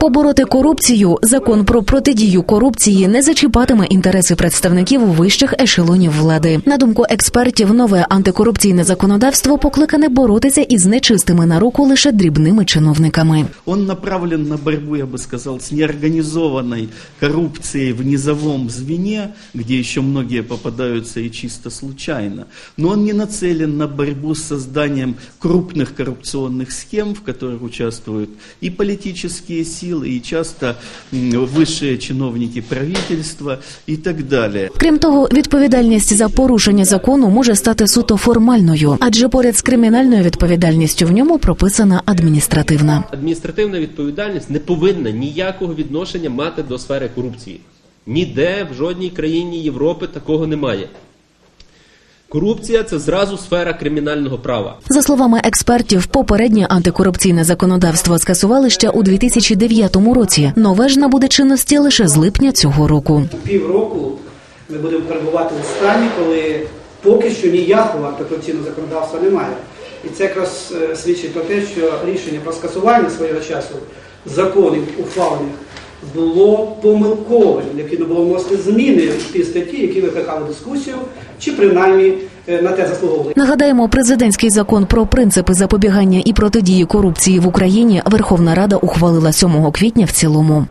Побороти корупцію закон про протидію корупції не зачіпатиме інтереси представників вищих ешелонів влади. На думку експертів, нове антикорупційне законодавство покликане боротися із нечистими на руку лише дрібними чиновниками. Он направлен на борьбу, я бы сказал, с неорганизованной коррупцией в низовом звене, где еще многие попадаются и чисто случайно. Но он не нацелен на борьбу с созданием крупных коррупционных схем, в которых участвуют и политические силы, и часто высшие чиновники правительства и так далее. Крім того, відповідальність за порушення закону може стати суто формальною, адже поряд з кримінальною відповідальністю в ньому прописана адміністративна. адміністративна відповідальність не повинна ніякого відношення мати до сфери корупції. Ніде в жодній країні Європи такого немає. Корупція це зразу сфера кримінального права. За словами експертів, попереднє антикорупційне законодавство скасували ще у 2009 році. Нове ж набуде чинності лише з липня цього року. півроку ми будемо перебувати у стані, коли поки що ніякого антикорупційного законодавства немає. І це якраз е, свідчить про те, що рішення про скасування свого часу законів ухвалених було помилковим. Необхідно було вносити зміни в ті статті, які викликали дискусію, чи принаймні е, на те заслуговували. Нагадаємо, президентський закон про принципи запобігання і протидії корупції в Україні Верховна Рада ухвалила 7 квітня в цілому.